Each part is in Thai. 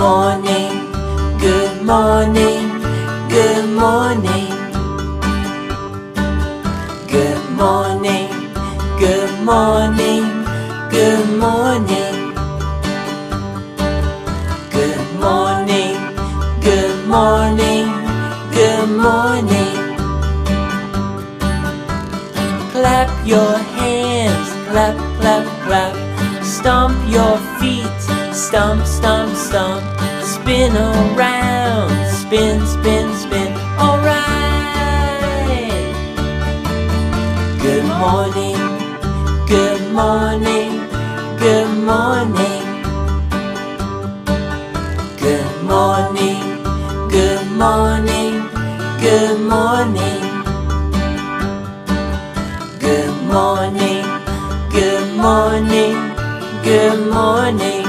morning, good morning, good morning. Good morning, good morning, good morning. Good morning, good morning, good morning. Clap your hands, clap, clap, clap. Stomp your feet, stomp, stomp, stomp. Spin around, spin, spin, spin. Alright. Good morning, good morning, good morning. Good morning, good morning, good morning. Good morning, good morning, good morning.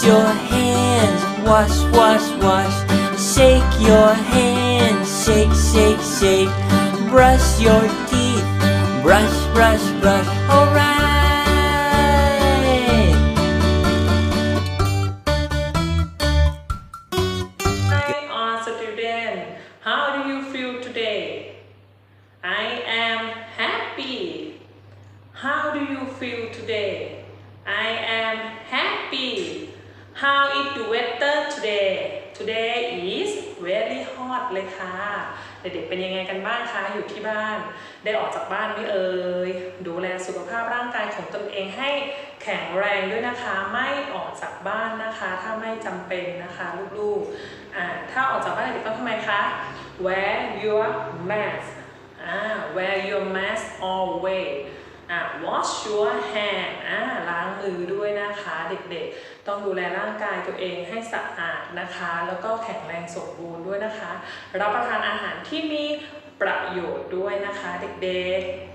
Wash your hands, wash, wash, wash. Shake your hands, shake, shake, shake. Brush your teeth, brush, brush, brush. Alright. How do you feel today? I am happy. How do you feel today? Weather today? Today is very hot เลยค่ะ เด็กๆเป็นยังไงกันบ้างคะอยู่ที่บ้าน ได้ออกจากบ้านไหม่เอ่ย ดูแลสุขภาพร่างกายของตนเองให้แข็งแรงด้วยนะคะ ไม่ออกจากบ้านนะคะ ถ้าไม่จำเป็นนะคะลูกๆอ่าถ้าออกจากบ้านเด็กๆต้องทำไมคะ wear your mask อ่า wear your mask always อะ wash your hand อ่าล้างมือด้วยนะคะเด็กๆ ต้องดูแลร่างกายตัวเองให้สะอาดนะคะ แล้วก็แข็งแรงสมบูรณ์ด้วยนะคะ รับประทานอาหารที่มีประโยชน์ด้วยนะคะเด็กๆ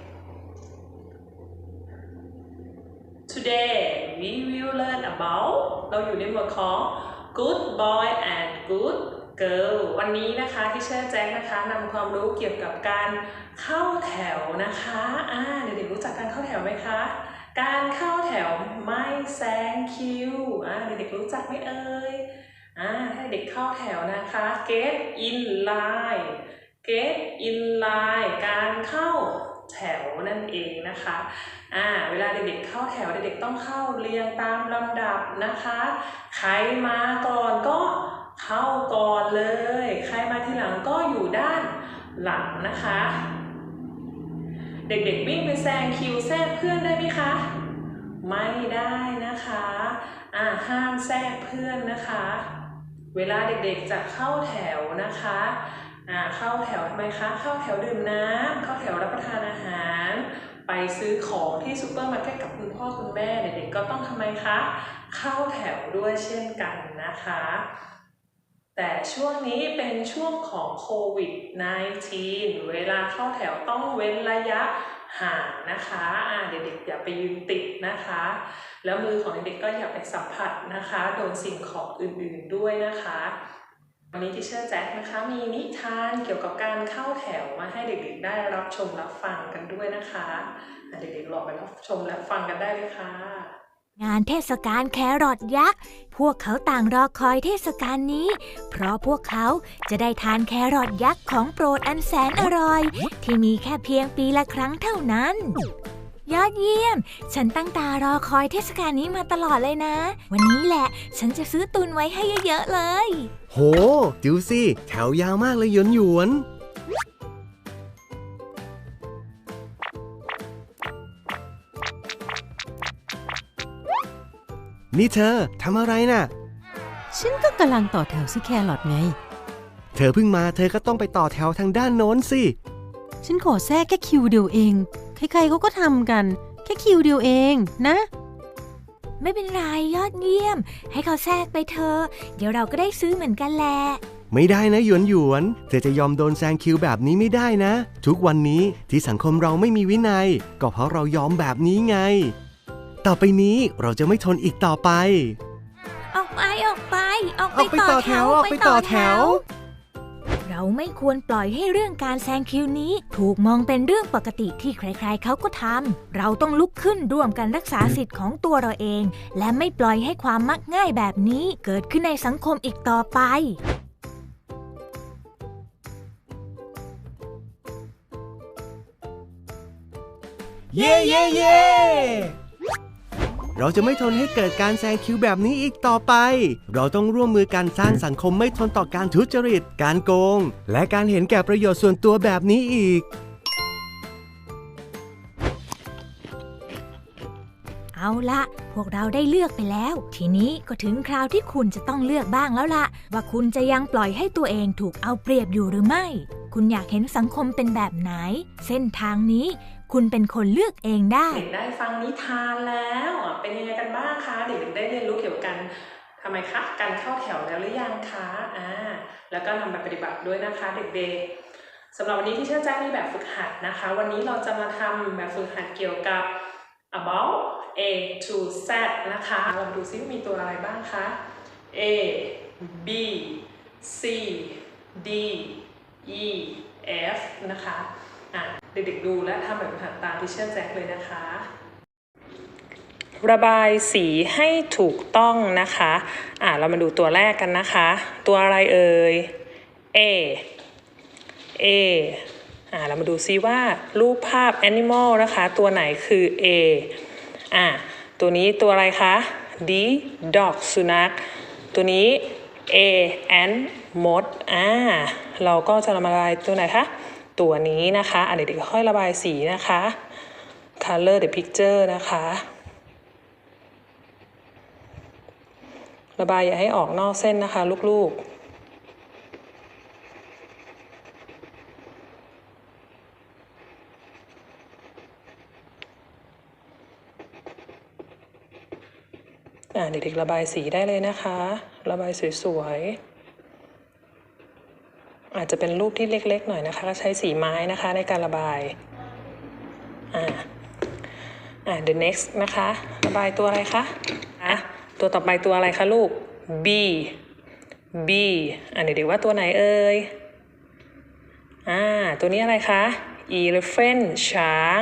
Today we will learn about เราอยู่ในหมวดของ good boy and good girl วันนี้นะคะที่เชอร์แจ็คนะคะนำความรู้เกี่ยวกับการเข้าแถวนะคะอ่าเด็กๆรู้จักการเข้าแถวไหมคะ การเข้าแถวไม่แซงคิวอ่าเด็กๆรู้จักไหมเอ่ยอ่าให้เด็กเข้าแถวนะคะ get in line get in line การเข้าแถวนั่นเองนะคะ อ่า เวลาเด็กๆเข้าแถวเด็กๆต้องเข้าเรียงตามลำดับนะคะ ใครมาก่อนก็ เข้าก่อนเลย ใครมาทีหลังก็อยู่ด้านหลังนะคะ เด็กๆวิ่งไปแซงคิวแทรกเพื่อนได้ไหมคะ ไม่ได้นะคะอ่าห้ามแทรกเพื่อนนะคะ เวลาเด็กๆจะเข้าแถวนะคะอ่าเข้าแถวทำไมคะ เข้าแถวดื่มน้ำเข้าแถวรับประทานอาหาร ไปซื้อของที่ซูเปอร์มาร์เก็ตกับคุณพ่อคุณแม่เด็กๆก็ต้องทำไมคะ เข้าแถวด้วยเช่นกันนะคะ แต่ช่วงนี้เป็นช่วงของโควิด -19 เวลาเข้าแถวต้องเว้นระยะห่างนะคะอ่าเด็กๆอย่าไปยืนติดนะคะ แล้วมือของเด็กๆก็อย่าไปสัมผัสนะคะ โดนสิ่งของอื่นๆด้วยนะคะ วันนี้ที่เชื่อแจ็คนะคะ มีนิทานเกี่ยวกับการเข้าแถวมาให้เด็กๆได้รับชมรับฟังกันด้วยนะคะะเด็กๆรอไปรับชมและฟังกันได้เลยค่ะ งานเทศกาลแครอทยักษ์ พวกเขาต่างรอคอยเทศกาลนี้ เพราะพวกเขาจะได้ทานแครอทยักษ์ของโปรดอันแสนอร่อย ที่มีแค่เพียงปีละครั้งเท่านั้น ยอดเยี่ยม ฉันตั้งตารอคอยเทศกาลนี้มาตลอดเลยนะ วันนี้แหละ ฉันจะซื้อตุนไว้ให้เยอะๆเลย โหจิวสิ แถวยาวมากเลยหยวนหยวน นี่เธอทำอะไรน่ะ ฉันก็กำลังต่อแถวซื้อแครอทไง เธอเพิ่งมาเธอก็ต้องไปต่อแถวทางด้านโน้นสิ ฉันขอแทรกแค่คิวเดียวเอง ใครๆเขาก็ทำกัน แค่คิวเดียวเองนะ ไม่เป็นไรยอดเยี่ยม ให้เขาแทรกไปเธอะเดี๋ยวเราก็ได้ซื้อเหมือนกันแหละ ไม่ได้นะหยวนหยวน เธอจะยอมโดนแซงคิวแบบนี้ไม่ได้นะ ทุกวันนี้ที่สังคมเราไม่มีวินัย ก็เพราะเรายอมแบบนี้ไง ต่อไปนี้เราจะไม่ทนอีกต่อไป ออกไปออกไป ออกไปออกไปต่อแถวออกไปต่อแถวเราเราไม่ควรปล่อยให้เรื่องการแซงคิวนี้ ถูกมองเป็นเรื่องปกติที่ใครๆเขาก็ทำเราต้องลุกขึ้นร่วมกันรักษาสิทธิ์ของตัวเราเอง และไม่ปล่อยให้ความมักง่ายแบบนี้เกิดขึ้นในสังคมอีกต่อไปเย่เย่เย่ เราจะไม่ทนให้เกิดการแซงคิวแบบนี้อีกต่อไป เราต้องร่วมมือกันสร้างสังคมไม่ทนต่อการทุจริต การโกง และการเห็นแก่ประโยชน์ส่วนตัวแบบนี้อีก เอาละพวกเราได้เลือกไปแล้ว ทีนี้ก็ถึงคราวที่คุณจะต้องเลือกบ้างแล้วละว่าคุณจะยังปล่อยให้ตัวเองถูกเอาเปรียบอยู่หรือไม่ คุณอยากเห็นสังคมเป็นแบบไหน เส้นทางนี้ คุณเป็นคนเลือกเองได้ เด็กได้ฟังนิทานแล้วเป็นยังไงกันบ้างคะเด็กๆได้เรียนรู้เกี่ยวกับการทำไมคะการเข้าแถวแล้วหรือยังคะอ่าแล้วก็นำไปปฏิบัติด้วยนะคะ เด็กๆสำหรับวันนี้ที่เชื่อแจ้งมีแบบฝึกหัดนะคะ วันนี้เราจะมาทำแบบฝึกหัดเกี่ยวกับ about A to Z นะคะเราดูซิมีตัวอะไรบ้างคะ A B C D E F นะคะอะ เด็กๆดูและทำแบบฝึกหัดตามที่เชื่อแจ็คเลยนะคะ ระบายสีให้ถูกต้องนะคะ อะเรามาดูตัวแรกกันนะคะ ตัวอะไรเอ่ย A A อะเรามาดูซิว่ารูปภาพ animal นะคะ ตัวไหนคือ A อะตัวนี้ตัวอะไรคะ D dog สุนัข ตัวนี้ A and มดอ่าเราก็จะระบายตัวไหนคะ ตัวนี้นะคะอะเด็กๆค่อยระบายสีนะคะ color the picture นะคะ ระบายอย่าให้ออกนอกเส้นนะคะ ลูกๆเด็กๆระบายสีได้เลยนะคะ ระบายสวยๆ อาจจะเป็นรูปที่เล็กๆหน่อยนะคะก็ใช้สีไม้นะคะในการระบายอ่าอ่า the next นะคะ ระบายตัวอะไรคะอะตัวต่อไปตัวอะไรคะลูก B B อ่าเด็กๆว่าตัวไหนเอ่ยอ่าตัวนี้อะไรคะ elephant ช้าง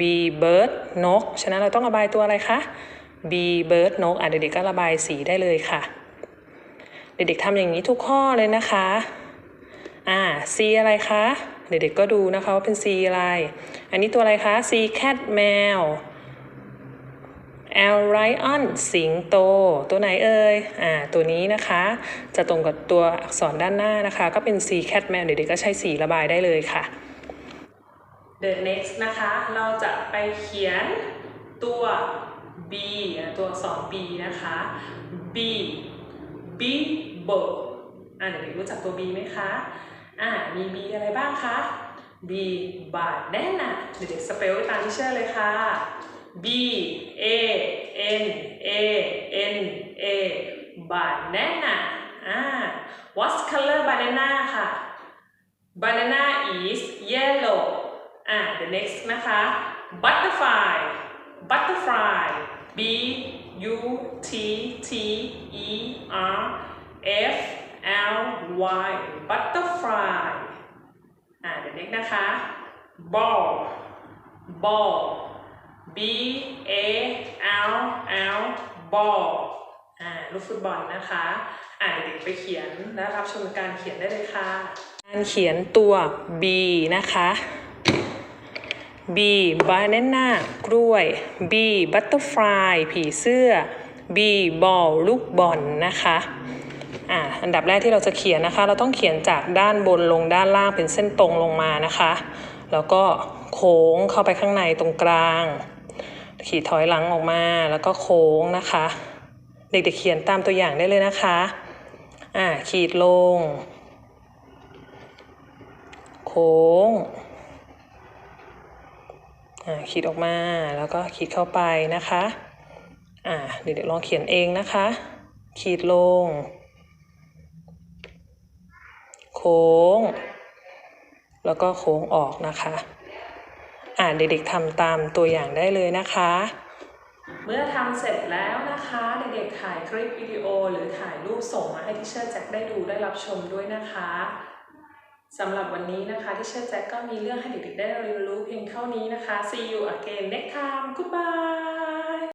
B bird นก ฉะนั้นเราต้องระบายตัวอะไรคะ B bird นก อะเด็กๆก็ระบายสีได้เลยค่ะ เด็กๆทำอย่างนี้ทุกข้อเลยนะคะ อ่า C อะไรคะ เด็กๆก็ดูนะคะว่าเป็น C อะไร อันนี้ตัวอะไรคะ C cat แมว L lion สิงโต ตัวไหนเอ่ย อ่า ตัวนี้นะคะ จะตรงกับตัวอักษรด้านหน้านะคะ ก็เป็น C cat แมว เด็กๆก็ใช้สีระบายได้เลยค่ะ The next นะคะ เราจะไปเขียนตัว B ตัวอักษร B นะคะ B B b อ่าเด็กๆรู้จักตัว B ไหมคะอ่ามี B อะไรบ้างคะ B บาแน่น่ะเด็กๆสเปลตามที่เชื่อเลยค่ะ B A N A N A banana อ่า What color banana ค่ะ banana is yellow อ่า the next นะคะ butterfly butterfly B U T T E R F L Y butterfly อ่า the next นะคะ ball ball B A L L ball อ่าลูกฟุตบอลนะคะ อ่าเด็กๆไปเขียนและรับชมการเขียนได้เลยค่ะ การเขียนตัว B นะคะ B banana กล้วย B butterfly ผีเสื้อ B ball ลูกบอลนะคะ อ่าอันดับแรกที่เราจะเขียนนะคะ เราต้องเขียนจากด้านบนลงด้านล่างเป็นเส้นตรงลงมานะคะ แล้วก็โค้งเข้าไปข้างในตรงกลาง ขีดถอยหลังออกมาแล้วก็โค้งนะคะ เด็กๆเขียนตามตัวอย่างได้เลยนะคะอ่าขีดลง โค้งอ่าขีดออกมาแล้วก็ขีดเข้าไปนะคะอ่าเด็กๆลองเขียนเองนะคะ ขีดลง โค้ง แล้วก็โค้งออกนะคะ อ่าเด็กๆทำตามตัวอย่างได้เลยนะคะ เมื่อทำเสร็จแล้วนะคะ เด็กๆถ่ายคลิปวิดีโอ หรือถ่ายรูปส่งมาให้ที่เชอร์แจ็คได้ดูได้รับชมด้วยนะคะสำหรับวันนี้นะคะที่เชอร์แจ็คก็มีเรื่องให้เด็กๆได้เรียนรู้เพียงเท่านี้นะคะ see you again next time goodbye